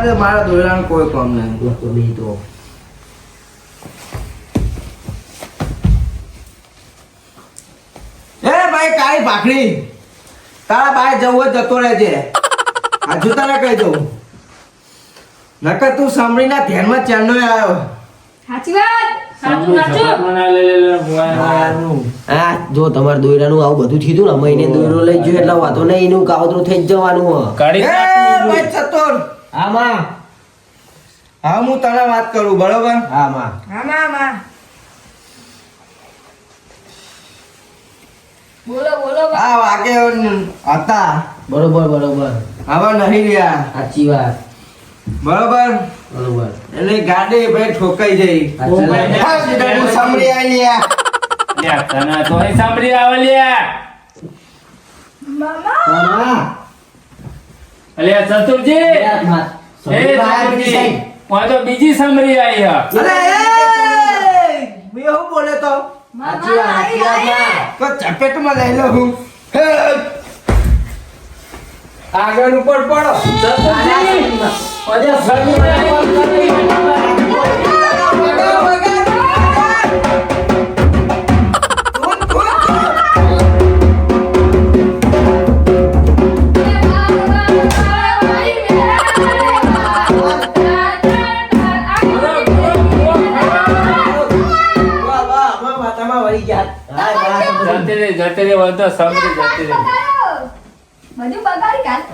જવા મારા દોરાનું કોઈ કામ નહીં. તો બી તો એ ભાઈ કાઈ ભાખડી તારા બાય જવું હોય જતો રહેજે. હજુ તારે કહી દઉં. નકર તું સાંભળીના ધ્યાનમાં ચાંદો આવ્યો. સાચી વાત. સાચું. સાચું હા જો તમારે દોયરાનું આવું બધું થયું ને મહિને દોયરો લઈ ગયો એટલે વાતો નહીં એનું કાવતરું થઈ જવાનું હો. કાઢી ચતુર આમાં? હા હું તને વાત કરું બરોબર? હા માં હા માં માં બોલો બોલો. વાગે હતા. બરોબર બરોબર. હવે નહીં રહ્યા. સાચી વાત. બરોબર? બરોબર. એટલે ગાડી ભાઈ ઠોકાઈ જઈ. હા, હું સાંભળી આવી લ્યા. લ્યા, તને તો સાંભળી આવે લ્યા. મામા. અલ્યા, ચતુરજી! એ સાઈડ. હું તો બીજી સાંભળી આવી અરે એ! મેં એવું બોલે તો. તો ચપેટમાં લઈ લઉં હું. આગળ ઉપર પડો. ચતુરજી! અરે, સમજી સાંભળી જતી રહી. બધું બગાડી કાઢ.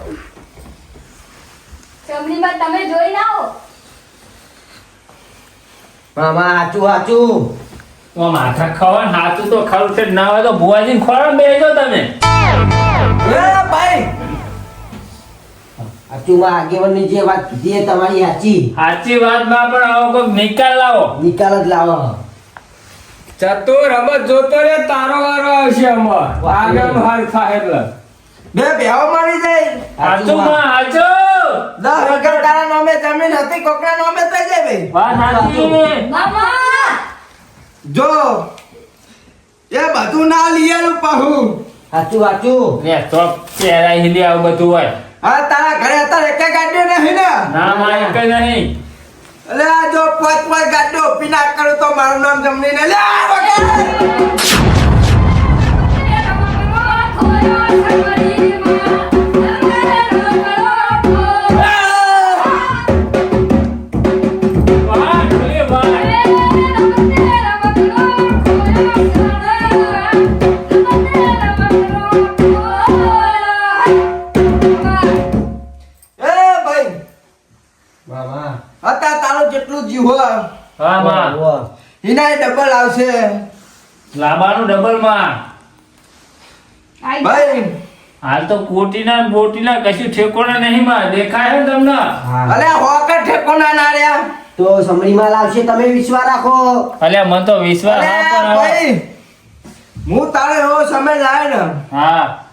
ચમડીમાં તમે જોઈ ના આવો મામા આચું આચું તો માથા ખાવા ને હાથું તો ખાવું છે ના હોય તો ભુવાજીને ખોરાક બેસજો તમે. ભાઈ. આચું માં આગેવાનની જે વાત કીધી તમારી સાચી. સાચી વાતમાં પણ આવો કોઈ નિકાલ લાવો. નિકાલ જ લાવો. ચતુર રમત જોતો રે તારો વારો આવશે અમાર. આગળ હાલ થાય એટલે બે બેહો મારી જાય. સાચું માં હાચું. દસ વગર તારા નામે જમીન હતી કોકના નામે થઈ જાય ભાઈ. વાત સાચી. મામા! જો એ બધું ના લીયેલું પાહું. સાચું સાચું ને તો ચહેરા હિલી આવું બધું હોય. હા તારા ઘરે અત્યારે એક ગાડીઓ નહીં ને? ના મારા એક નહીં. આ જો પાંચ પાંચ ગાડીઓ પીના કરો તો મારું નામ જમની ને લે લાંબાનું ડબલમાં ભાઈ. હાલ તો કોટીના ને બોટીના કશું ઠેકોણા નહીં માં દેખાય ને તમને? અલે હોકે ઠેકોના ના રહ્યા. તો સમરીમાં લાવશે તમે વિશ્વાસ રાખો. અલે મને તો વિશ્વાસ હા ભાઈ. હું તારે એવો સમય લાય ને. હા.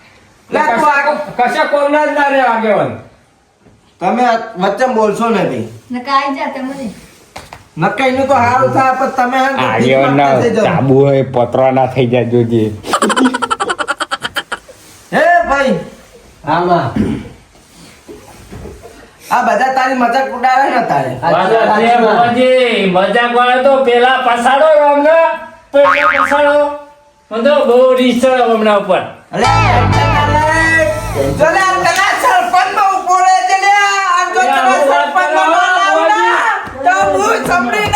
લે તું આ- કશા કોમના જ ના રહ્યા આગેવાન? તમે વચ્ચે બોલશો ને કાઈ નકાઈ જા તમને. નકાઈ નું તો હારું થાય પણ તમે હે ને ભીખ માંગતા થઈ જાઓ. ચાબુ હોય પતરા ના થઈ જાય જોજે હે ભાઈ આમાં આ બધા તારી મજાક ઉડાવે ને તારે. મજાક વાળો તો પેલા પસાડો અમને પેલા પસાડો મને તો બહુ રીસ હમણાં ઉપર અરે ચલે હું સંભળી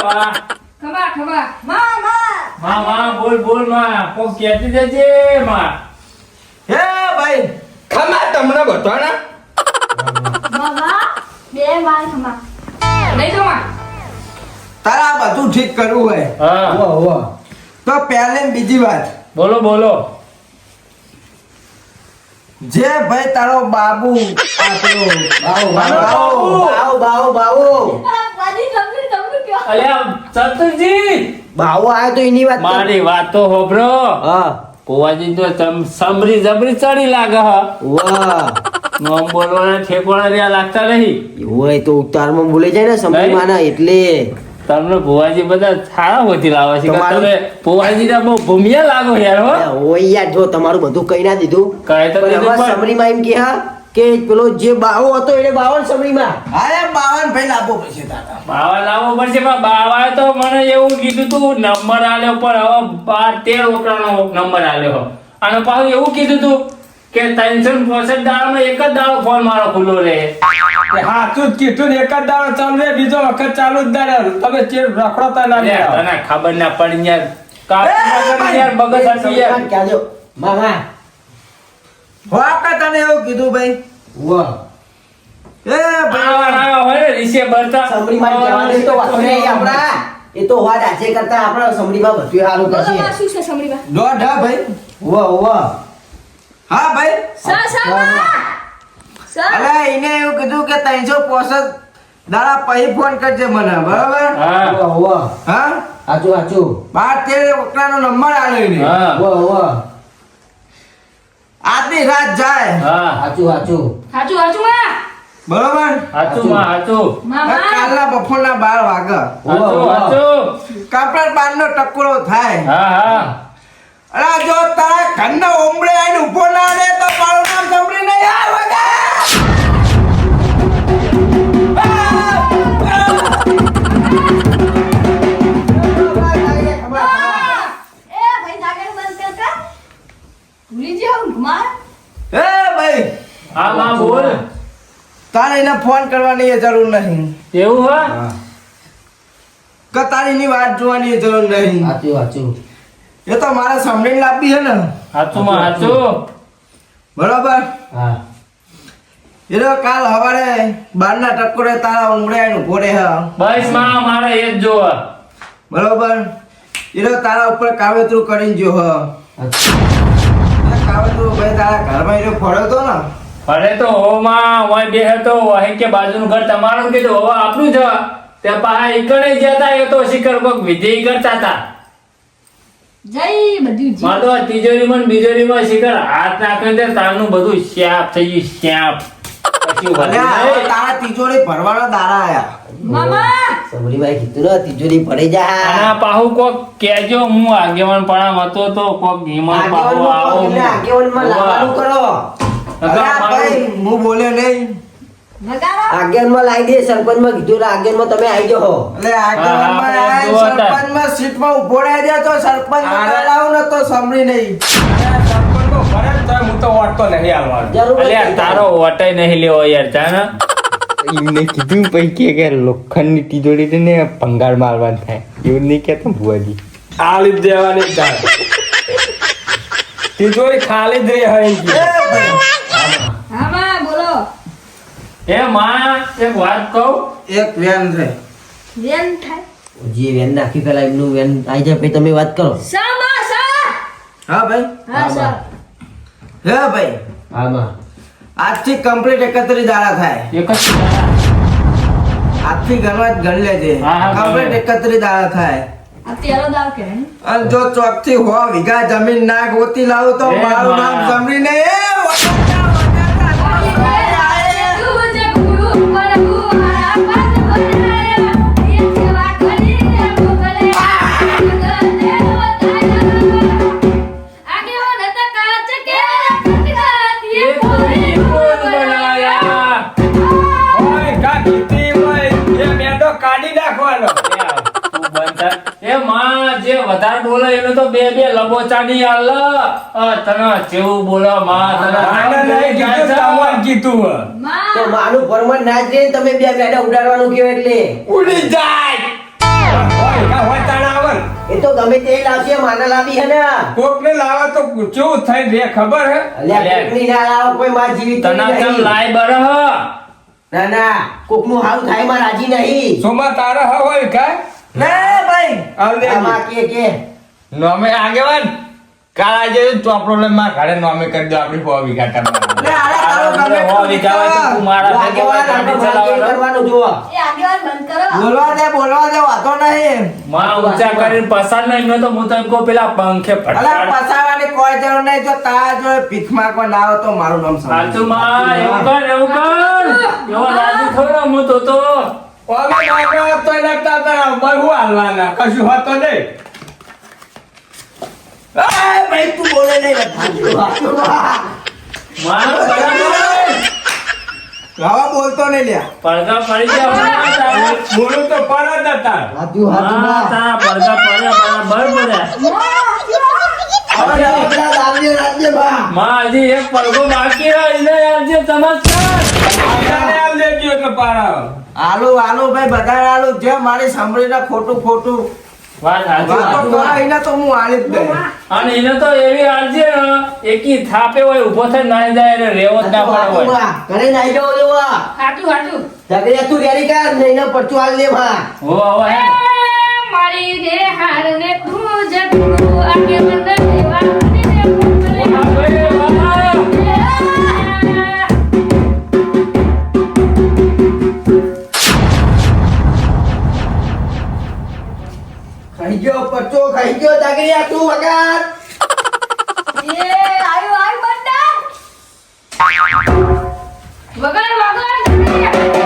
વાહ. ખબર ખબરમાં માં બોલ બોલમાં. કોક કહેતી જજે માં. હા વાહ, વાહ. તો પહેલે બીજી વાત. બોલો બોલો. જે ભાઈ તારો બાબુ આપણો બાવો, બાવો. બાવો, બાવો, બાવો. પાડી તમને તમને કયો અલ્યા ચતુરજી બાવો આવ્યો તો એની વાત. મારી વાત તો હોભળો હા. ભુવાજી તો સમરી જબરી ચડી લાગે હા. વાહ. નોમ બોલવાના ઠેકવાના રહ્યા લાગતા નહીં. હોય તો ઉતારમાં બોલે જાય ને સમજી માના એટલે. તમને ભુવાજી બધા સારા હોતી લાવે છે તમે ભુવાજી ના બહુ ભૂમિયા લાગો યાર હો. યાર જો તમારું બધું કઈ ના દીધું. કહે તો સમરીમાં એમ કે હા કે પેલો જે બાવો હતો એને બાવન સમરીમાં. અરે બાવન ભાઈ લાવવો પડશે તારા. બાવા લાવવો પડશે પણ બાવાએ તો મને એવું કીધું તું નંબર આલ્યો પણ હવે બાર તેર ઓકરાનો નંબર આલ્યો. અને પાછું એવું કીધું તું કે ત્રણસો પોસઠ દાડામાં એક જ દાડો ફોન મારો ખુલ્લો રહે. હા તું કીધું એક જ દાડો ચાલુ બીજો વખત ચાલુ જ ના તમે ચેર રખડતા ના લે, તને ખબર ના પડી યાર. કાપી યાર બગસ હતી યાર. સમરીમાં મામા હો આપા તને એવું કીધું ભાઈ? વાહ. એ ભાઈ આવા હોય ને રીસે ભરતા. સમરીમાં કહેવાનું તો વાત નહીં આપણા. એ તો વાત આજે કરતા આપણા સમરીમાં બધું સારું કરશે શું છે સમરીમાં દોઢ ભાઈ. વાહ વાહ. હા ભાઈ? સા સા! અરે એને એવું કીધું કે ત્રણસો પોસઠ દાડા પછી ફોન કરજે મને બરાબર? હા. વાહ હા? હાચું હાચું બાર તેર ઓકરાનો નંબર આલ્યો એને. હા. વાહ વાહ. આજની રાત જાય. હા. હાચું હાચું હાચું હાચું માં! બરોબર? હાચું માં હાચું. મામા કાલના બપોરના બાર વાગે. હાચું હાચું. કાપડ બાર નો ટકરો થાય. હા હા. અરે જો તારા ઘરના ઓમડે આવીને ઊભો ના તો મારું નામ સાંભળી યાર બોલ. તારે એને ફોન કરવાની એ જરૂર નહીં. એવું હા? કે તારી એની વાત જોવાની એ જરૂર નહીં. હાચું હાચું એ તો મારે સાંભળીને લાવવી છે ને. હાચું માં હાચું. બરોબર? હા. એ તો કાલ સવારે બારના ટકોરે તારા ઊભો રહે હે. બસમાં મારે એ જ જોવા. બરોબર? એ તો તારા ઉપર કાવેતરું કરીને જો હ. કાવેતરું ભાઈ તારા ઘરમાં એ ફળ્યો તો ને? અરે તો હો માં ઓય બે હતો અહીં કે બાજુનું ઘર તમારું કીધું હવે આપણું છે તે પાહા ઈકણે જતા એ તો શિખર કોક વિજય કરતા હતા જય બધું મારે તો તિજોરીમાં બીજોરીમાં શિખર હાથ નાખીને તે તારનું બધું શ્યાપ થઈ ગયું શ્યાપ. પછી અને વધ્યું આ હવે નહીં. તારા તિજોરી ભરવાના દાડા આયા. મામા! સમરીભાઈ કીધું ને તિજોરી પડી જા. આના પાહુ કોક કેજો હું આગેવાન પણ હતો તો કોક હિમત પાહુ આવો. કરો. ભાઈ હું બોલ્યો નહીં. વગાડો આગેવાનમાં લાવી દે સરપંચમાં કીધું આગેનમાં તમે આવી જાઓ. એટલે જોતા. સરપંચમાં સીટમાં ઊભો રહી જાય તો સરપંચ. લાવું ને તો સાંભળી નહીં. અરે સરપંચનો ભરે ને તિજોરી ને ભંગાર મારવાનું થાય. એવું નહીં કહેતો ભુવાજી. દેવાની તિજોરી ખાલી જ રહે હે એમ કે. એ ભાઈ, હા માં બોલો એ માં એક વાત કહું? એક વેન છે. વેન થાય. જે વેન નાખી પેલા એમનું વેન આવી જાય પછી તમે વાત કરો. સા સા હા ભાઈ? હા હા, સા હે ભાઈ? હા માં આજથી કમ્પ્લીટ એકત્રીસ દાડા થાય. એક દાડા. આજથી ગણવા જ ગણી લેજે. કમ્પ્લીટ એકત્રીસ દાડા થાય. આ દાવ કે અને જો ચોકથી હો વીઘા જમીન ના ગોતી લાવું તો મારું નામ. સાંભળીને વધારે બોલે એને તો બે બે લબોચાની આલ અ, તને જેવું બોલો માં તને કીધું. તો માનું પરમણ ના જ તમે બે બેડા ઉડાડવાનું કયો એટલે? ઉડી જાય. હોય, કા હોય તાણે આવે ને. એ તો ગમે તે લાવશે માના લાવી હે ને. કોકને લાવે તો કેવું થઈ રે ખબર હે? અલ્યા કોકની ના લાવો કોઈ માં જીવિત તને. લાય બર? ના ના કોકનું હારું થાયમાં રાજી નહીં. સોમાં તારા હા હોય કા? લે ભાઈ. હાલ દે કે કે નોમે આગેવાન. કાલ આજે ચોપડો લઈને મારા ઘરે નોમે કરી દો આપણી સો વીઘા ટમાટર. લે, આલે તારો ગમે હો, એટલું હોય તો તું મારા ભેગે હોય તો કરવાનું. જુઓ. એ આગેવાન બંધ કરો. બોલવા દે બોલવા દે વાતો નહીં. માં ઊંચા કરીને પસાર નહીં મેં તો હું તો એમ પેલા પંખે અલા ફટકાર પસાવાની કોઈ જરૂર નહીં. જો તારા જો ભીખ માંગવા ના આવે તો મારું નામ સાચું માં એવું કર એવું કર. એવો રાજી થયો હું તો તો. પગે લાગ્યો તો લગતા તારા બહુ હાલવાના? કશું હતો નહીં. ભાઈ તું બોલે નહીં મારો બોલતો નહીં લ્યા. પડઘા પડી ગયા બોલું તો જ હતા. હાચું હાચું હા, માં. તારા પડઘા પડ્યા. બરાબરમાં. હજી એક પડઘો બાકી રહ્યો એને આજે ચમત્કાર એટલે પાર આલુ આલુ ભાઈ બધા આલુ જે મારી સાંભળીને ખોટું ખોટું. વાત સાચી વાતો વાત. કરો એને તો હું આલી જ દઉં અને એને તો એવી આલજે એકી થાપે હોય ઊભો થઈ નાઈ જાય એટલે રેવો જ ના પડે હોય. ઘરે નાઈ જાઓ જો હાટું હાટું ઝઘડિયા તું રેડી કર નહીં ને પરચું હાલ લે. હો હે. મારી રે તું આગે દેવા પરચો ખાઈ ગયો ઝઘડિયા તું વગર એ આયો આયો બંડા વગર વગર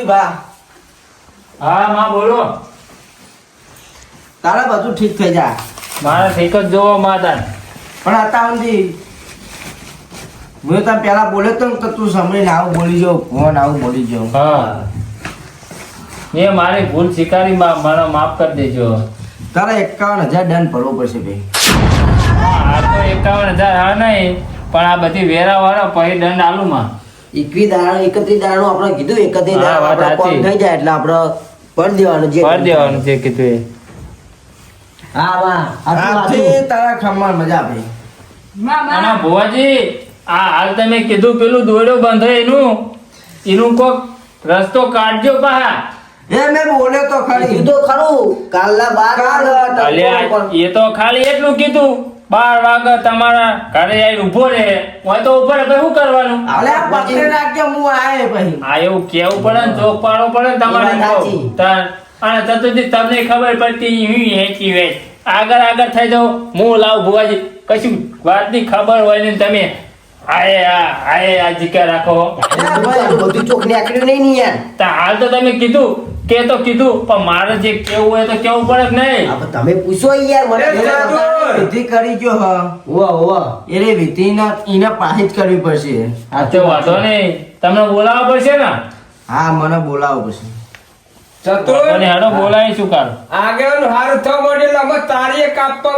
એ ભા. હા માં બોલો. તારા બધું ઠીક થઈ જાય. મારે ઠીક જ જોવો માતા પણ અત્યાર સુધી મેં તને પેલા બોલ્યો તો તો તું સાંભળીને આવું બોલી જાઉં ફોન આવું બોલી જાઉં. હા. એ મારી ભૂલ સ્વીકારી માં મને માફ કરી દેજો. તારા એકાવન હજાર દંડ ભરવો પડશે ભાઈ. આ તો એકાવન હજાર હા નહીં પણ આ બધી વેરા વાળા પછી દંડ આલુ માં. એકવી દાડો એકત્રીસ દાડો આપણે કીધું એકત્રીસ હા, દાડો આપણે કોમ થઈ જાય એટલે આપણે પર દેવાનું જે ભર દેવાનું છે કીધું એ. હા વાહ હાચું, તારા ખમણ મજા ભાઈ મામા. ભુવાજી આ હાલ તમે કીધું પેલું દોડ્યો બંધ એનું એનું કોક રસ્તો કાઢજો પા એ મેં બોલ્યો તો ખરી. કીધું ખરું. કાલના બાર એ તો ખાલી એટલું કીધું. બાર વાગે તમારા ઘરે આવીને ઊભો રહે. હોય તો ઉપર પછી શું કરવાનું? અલે પકડી રાખજો હું આયે ભાઈ આ એવું કેવું પડે ને ચોક પાડો પડે તમારે. તાર અને તતુજી તમને ખબર પડતી હું હેચી વેચ. આગળ આગળ થઈ જાવ હું લાવ ભુવાજી. કશું વાતની ખબર હોય ને તમે. આયે આ આયે આ જીકા રાખો. બધું ચોક નીકળ્યું નહીં ને યાર. હાલ તો તમે કીધું. કે તો કીધું પણ મારે જે કેવું હોય તો કેવું પડે કે નહીં? તમે પૂછો યાર મને. વિધિ કરી ગયો હ. ઓવા હોવા એટલે વિધિના એને પાછી જ કરવી પડશે. આ તો વાંધો નહીં. તમને બોલાવવા પડશે ને? હા મને બોલાવવું પડશે. ચતુર. અને હેડો બોલાવી શું કર આગળ હારું થવા મોડે અમે તારીએ કાપવા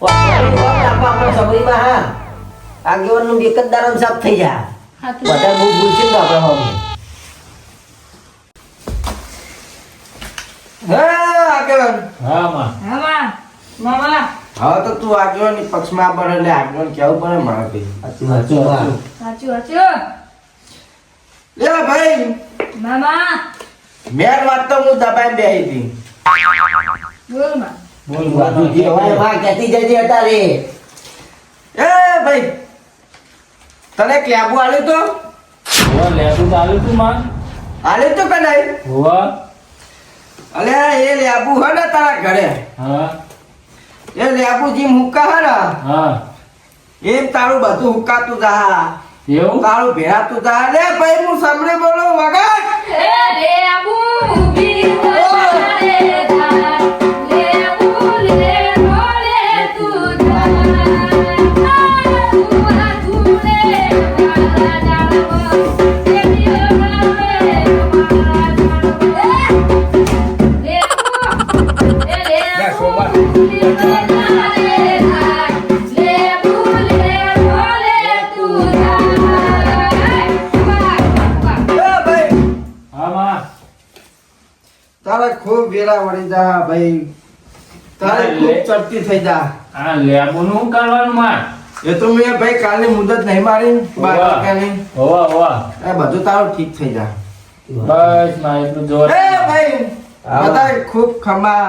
વાહ, આપણા સબરીમાં હા. આગેવાનનું એક જ દાડામાં સાફ થઈ જાય. બધા બહુ ભૂલશે ને આપણે હવે. હે હા માં. મામા મામા. હવે તો તું આગેવાન પક્ષમાં પડે એટલે આગેવાન કેવું પડે મારે ભાઈ? સાચું, સાચું, સાચું સાચું. લે ભાઈ. મામા. મેં વાત તો હું દબાઈ બેહી હતી. બોલમાં. બોલ સાચું જે હોય. વાહ, કહેતી જજે અત્યારે. એ ભાઈ. તને ક્લેબુ આલ્યું તો? હોવા લેતું ચાલુ તું માં. આલ્યું તો કે નહીં? હોવા. અલે એ લેબુ હે ને તારા ઘરે? હા. એ લેબુ જી મુક્કા હે ને હા. એમ તારું બધું હુકાતું જા. એવું? તારું ભેરાતું જા. લે ભાઈ હું સાંભળે બોલો વગર. એ રે આબુ. ચડતી થઈ જા. આ લેબુ નું કરવાનું માર? એ તો મેં ભાઈ કાલની મુદત નહીં મારી બાર હોવા. વાગ્યાની. હોવા હોવા. એ બધું તારું ઠીક થઈ જા. બસ મારે એટલું જોર એ ભાઈ. બધા ખૂબ ખમા.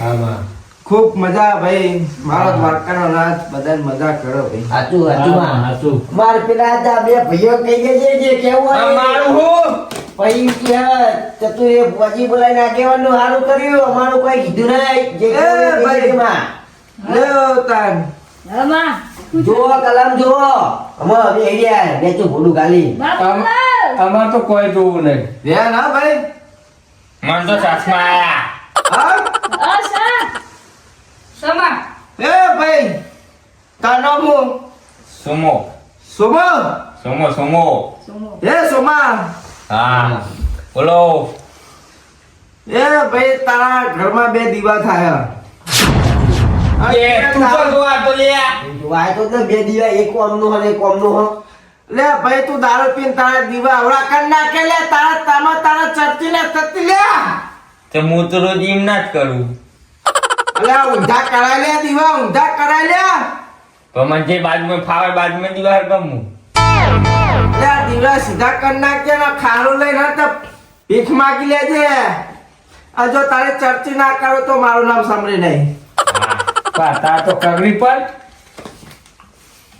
આમાં. ખૂબ મજા ભાઈ. મારો દ્વારકાનો રાજ બધા મજા કરો ભાઈ. સાચું સાચું હા, સાચું. માર પેલા હતા બે ભાઈઓ કહી દેજે જે કેવું મારું હું? પછી કે ચતુર એ ભુવાજી બોલાવીને આગેવાનનું સારું કર્યું? અમારું કોઈ કીધું નહીં જે ભાઈ. માં. કલમ હવે ભૂલું ગાલી બાપુ તો કોઈ જોવું નહીં રહ્યા ના ભાઈ મને તો ચશ્મા આયા સમા. એ ભાઈ તાનો સુમો સુમો. સુમો સુમો. સુમો. એ સુમા. હા બોલો. એ ભાઈ તારા ઘરમાં બે દીવા થાય. એ તું તો જોવા તો લે. વાય તો બે દીવા એક કોમનું હોય ને એક કોમનું હોય લે ભાઈ તું દારૂ પીન તારા દીવા અવળા કર નાખે લે તારા તામાં તારા ચરતી ને થતી લે. તે હું તો રોજ એમ ના જ કરું. અલે આ ઊંધા કરાય લે દીવા ઊંધા કરાય લે. પણ મને જે બાજુમાં ફાવે બાજુમાં દીવાર ગમું. લે દીવા સીધા કર નાખે ને ખારું લઈને તો ભીખ માગી લેજે. આ જો તારે ચર્ચી ના કરો તો મારું નામ સાંભળી નહીં. પાતા તો કગડી પર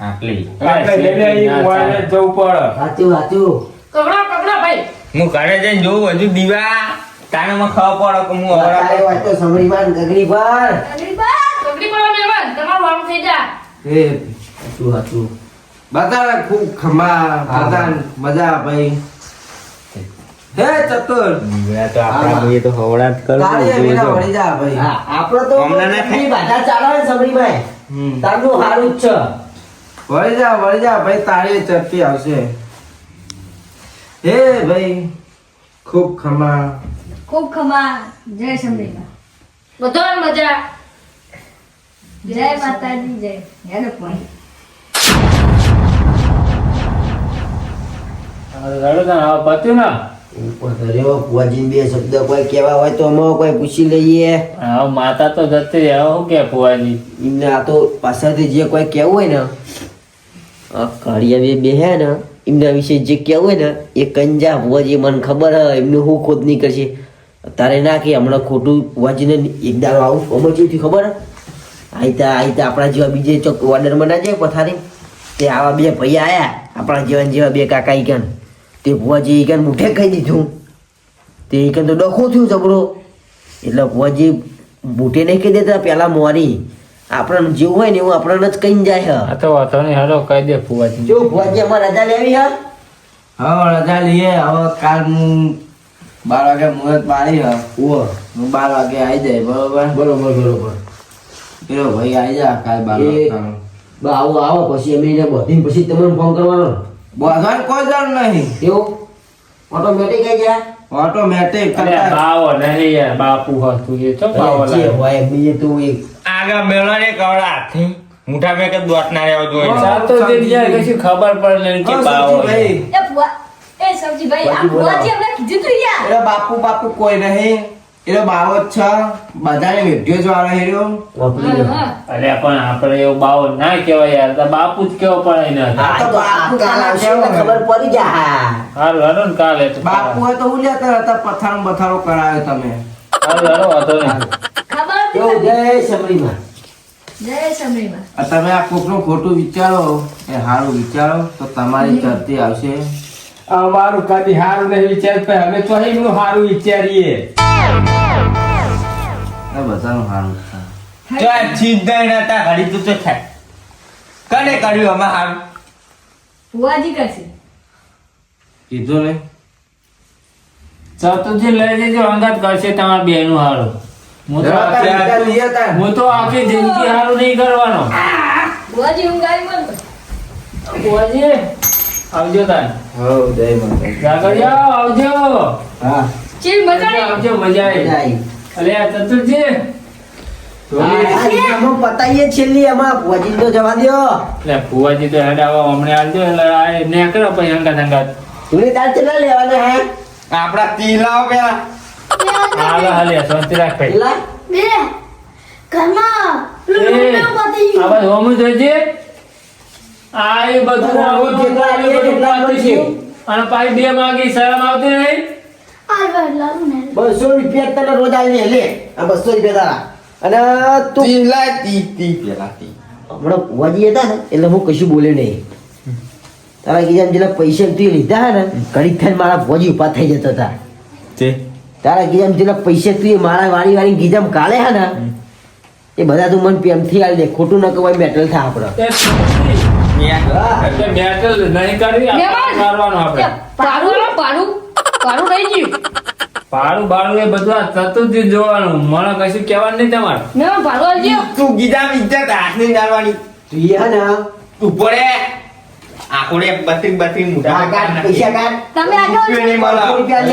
આટલી. આપણે લઈને વાળે જવું પડે. સાચું સાચું. કગડો કગડો ભાઈ. હું ઘરે જઈને જોઉં હજુ દીવા. તાને મને ખબર પડે કે હું તારે અવરા વાત તો સમરીમાં ગગડી પર કગડી બા કગડી પડવા મેવન તમારું વાળું થઈ જા. એ સાચું સાચું. બધાને ખૂબ ખમા બધા મજા ભાઈ. હે ચતુર. તો. આપણા તો હવડા કરો તારી છું, વિના વળી જા ભાઈ. હા આપણો તો હમણાં બાધા ચાલે હમ. તારનું હારું જ છે. વળી જા વળી જા ભાઈ તારી ચરતી આવશે. હે ભાઈ ખૂબ ખમા. ખૂબ ખમા. જય શંભરીમાં બધો મજા. જય માતાજી જય. હેલો ભાઈ રડો તને હવે પત્યું ના? ઉપર ધર્યો ભુવાજી બે શબ્દ કોઈ કહેવા હોય તો અમે કોઈ પૂછી લઈએ. હા માતા તો જતી રહી હવે શું કે ફુવાજી એમને આ તો પાછળથી જે કોઈ કહેવું હોય ને આ કાળિયા બે હે ને એમના વિશે જે કહેવું હોય ને એ કંજા ભુવાજી મને ખબર હે એમનું શું ખોદ નહીં કરશે તારે ના કે હમણાં ખોટું ભુવાજીને એક દાડો આવું અમે થયું ખબર? આઈતા આઈતા આપણા જેવા બીજે ચોક ઓર્ડરમાં ના જાય પથારી? તે આવા બે ભાઈ આયા આપણા જેવા જેવા બે કાકા ઈકન તે ભુવાજી ઈકન મુઠે કહી દીધું. તે ઈકન તો ડખો થયું જબરો એટલે ભુવાજી બુટે નહીં કહી દેતા પેલા મોરી આપણને જેવું હોય ને એવું આપણને જ કહીને જાય હા. તો વાતો નહીં હાલો કહી દે ફુવાજી જો ફુવાજી અમારે રજા લેવી હા? હા રજા લઈએ. હવે કાલ હું બાર વાગે મુહૂર્ત પાડી હા. ઓ હું બાર વાગે આવી જાય બરોબર? બરોબર બરોબર. પેલો ભાઈ આવી જા કાલ બાર વાગે આવો આવો પછી અમે એને બધી પછી તમને ફોન કરવાનો. બોધવાનું કોઈ જરૂર નહીં. એવું? ઓટોમેટિક આવી ગયા? ઓટોમેટિક અરે બાવો નહીં યાર બાપુ હતું એ. તો બાવો લાગે હોય બીજે તું એક. આગળ મેળો કવડા હાથથી મુઠા મેં કે દોટ ના રહેવા જોઈએ. ચાલ તો જે જ્યાં કશું ખબર પડે નહીં કે બાવો એ ફુવા એ સબજીભાઈ આ બાજી બોલાવો. અમને કીધું તું યાર. એનો બાપુ બાપુ કોઈ નહીં. એનો બાવો છ. બધાને વીડિયો જોવાનો હેર્યો. અરે પણ આપણે એવું બાવો ના કહેવાય યાર. તો બાપુ જ કેવો પડે ને આ તો બાપુ કાલ આવશે એટલે ખબર પડી જા. હાલ હડો ને કાલે બાપુ હોય તો હું લેતા હતા પથારો બથારો કરાયો તમે. હાલ ખબર હતી તમને? જય સમરીમાં. તમે આ કોકનું ખોટું વિચારો એ સારું વિચારો તો તમારી ચરતી આવશે. અમારું કદી હારું નહીં વિચારતા અમે તો એમનું હારું વિચારીએ. બધાનું સારું છે. તો આ ચિંતા નહીં હતા ઘડી તું તો થાય. કને કર્યું અમે હારું? ફુવાજી કરશે. કીધું ને ચતુર્થી લઈ જજો અંગત કરશે તમારા બેનું હારું. હું તો આખી- જિંદગી હારું નહીં કરવાનો. ફુવાજી ફુવાજી, આવજો તાન. હો જય માતા જાગરિયા આવજો. હા. ચીર મજા આવી. આવજો મજા આવી. અલે આ ચતુરજી પતાઈએ છેલ્લી એમાં ભુવાજી તો જવા દ્યો. એટલે ફુવાજી તો હેડ આવા હમણાં આવજો એટલે આ નેકળો પછી અંગાત અંગાત તું તાર ચેલા લેવાના હે? આપડા તીલાઓ પેલા. હાલો હાલે શાંતિ રાખ ભાઈ. પેલા બે. ઘરમાં આ બધું હોમું જોઈજે. આ એ બધું આવું જેટલા બધું એટલા મળશે. અને પાછી બે માંગી શરમ આવતી નહીં. બસો રૂપિયા તને રોજ આવીને લે. આ બસો રૂપિયા તારા. અને તું તીલા તી તી પેલા તી હમણાં વાજી હતા ને એટલે હું કશું બોલ્યો નહીં. તારા કીધા જેટલા પૈસા તું લીધા હે ને ઘડીક થઈને મારા ભોજી ઊભા થઈ જતા હતા. તે? તારા કીધા જેટલા પૈસા તું મારા વાળી વાળી ગીજામ કાલે હા ને એ બધા તું મને પ્રેમથી આલી દે. ખોટું ન કહેવાય મેટલ થાય આપણે. એ એટલે મેટલ નહીં મારવાનું આપણે. રહી ગયું. એ બધું આ થતું જ જોવાનું. મને કશું કહેવાનું નહીં તમારે. મહેમાન, પાડું તું ગીધા ઇજ્જત હાથ નહીં ડાલવાની તું ને પડે. આખોડે બત્રી કાઢ પૈસા કાઢ તમે આગળ રૂપિયો રૂપિયા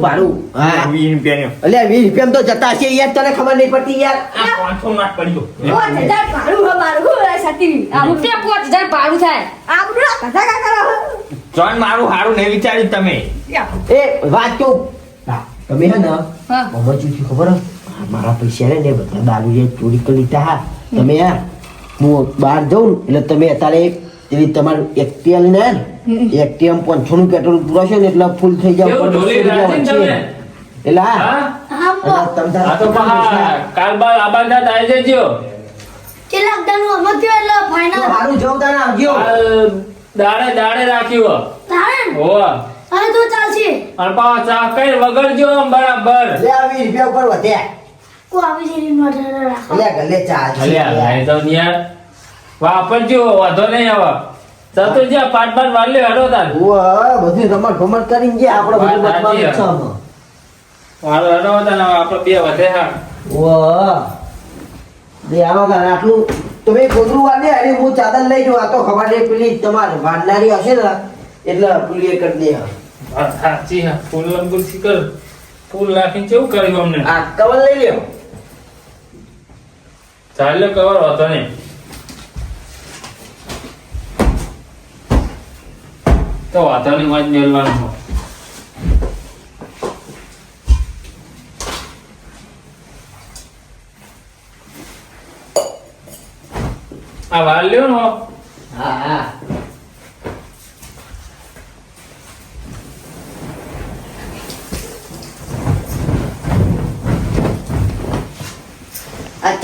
ભાડું હા રૂપિયા તો જતા યાર તને ખબર નહીં પડતી યાર આ. ભાડું હે મારું. સતી. આ રૂપિયા પાંચ હજાર ભાડું થાય. આ કથા કા કરો? જોન મારું હારું નહીં વિચાર્યું તમે એ વાત કહું તમે હે ને. મમ્મા ખબર હે? મારા પૈસા ને ને બધા દારૂ જે ચોરી કરી લીધા હા તમે યાર હું બહાર જઉં ને એટલે તમે અત્યારે એવી તમારું એક્ટિવા લઈને આવ્યા ને એક્ટિવા પાંચસો નું પેટ્રોલ પુરાશો ને એટલે ફૂલ થઈ જાવ? એટલે હા. કાલ બાર આવી જજો દાનું થયો આવજો. દાડે દાડે રાખ્યું તારે હો હવે તો ચાલશે. અને પાછા કઈ વગરજો આમ બરાબર. લે આ વીસ રૂપિયા ઉપર વધ્યા કોઈ આવી છે રીત માટે રાખો. ગલે ચા છે. લાઈ તો યાર. વાપરજો વાંધો નહીં હવે ચતુર્જી પાંચ પાંચ વાર લે હડો તાર ઓહ, બધું રમત ગમત કરીને જે આપણે બધું વાત છે વાળો હડો તાર આપણે બે વધે હા. ઓહ. બે આમાં તારે આટલું તમે ગોદરું વાળે અરે હું ચાદર લઈ જાઉં આ તો ખબર નહીં પેલી તમારે વાંદનારી હશે ને એટલે પેલી એ કરી દે. વાત સાચી હા. ફૂલ લંબુ શીખર. ફૂલ નાખીને કેવું કર્યું અમને? આ કવર લઈ લ્યો. ચાલ્યો કવર હતો નહીં. તો વાંધો નહીં વાંચ મેળવાનું હોય. આ વાલ લ્યો ને હા હા.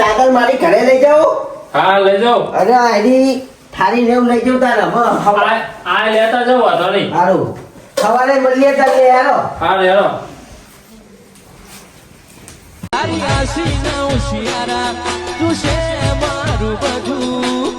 ચાદર મારી ઘરે લઈ જાઓ. હા લઈ જાઓ. અરે આડી થારી ને લઈ જાઉં તારે. આ આ લેતા જાવ વાંધો નહીં. સારું. સવારે મળીએ તમે યારો હા લેરો તારી આશી ના ઉશિયારા તું છે મારું બધું.